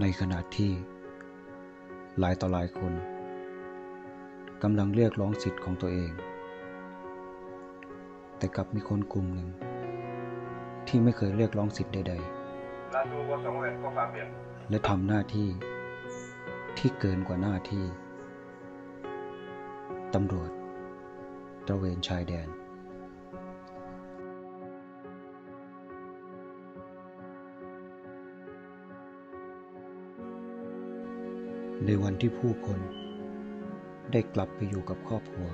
ในขณะที่ หลายต่อหลายคนกำลังเรียกร้องสิทธิ์ของตัวเอง แต่กลับมีคนกลุ่มหนึ่ง ที่ไม่เคยเรียกร้องสิทธิ์ใด La tuvo Samuel con Fabián. ๆและทำหน้าที่ที่เกินกว่าหน้าที่ตำรวจตระเวนชายแดน ในวันที่ผู้คนได้กลับไปอยู่กับครอบครัว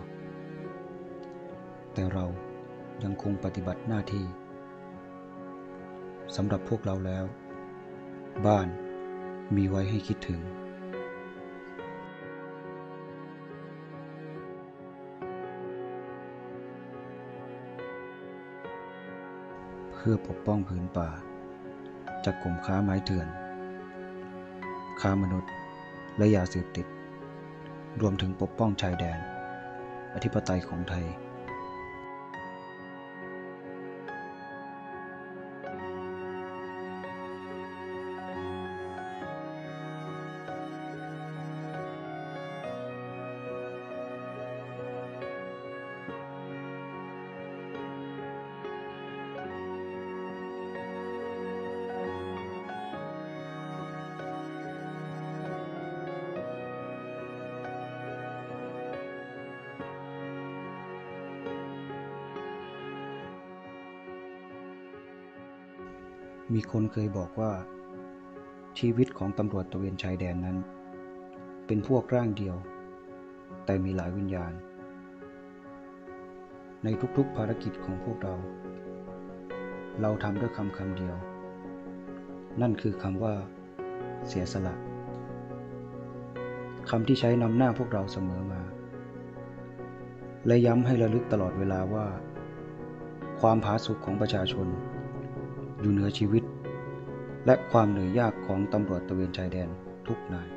แต่เรายังคงปฏิบัติหน้าที่สำหรับพวกเราแล้ว บ้านมีไว้ให้คิดถึงเพื่อปกป้องผืนป่า จากกลุ่มค้าไม้เถื่อน ค้ามนุษย์ และยาเสพติด รวมถึงปกป้องชายแดน อธิปไตยของไทย มีคนเคยบอกว่า ชีวิตของตำรวจตระเวนชายแดนนั้น เป็นพวกร่างเดียว แต่มีหลายวิญญาณ ในทุกๆภารกิจของพวกเรา เราทำด้วยคำคำเดียว นั่นคือคำว่า เสียสละคำที่ใช้นำหน้าพวกเราเสมอมา และย้ำให้ระลึกตลอดเวลาว่า ความผาสุกของประชาชน อยู่เหนือชีวิต และความเหนื่อยยากของตำรวจตะเวนชายแดนทุกนาย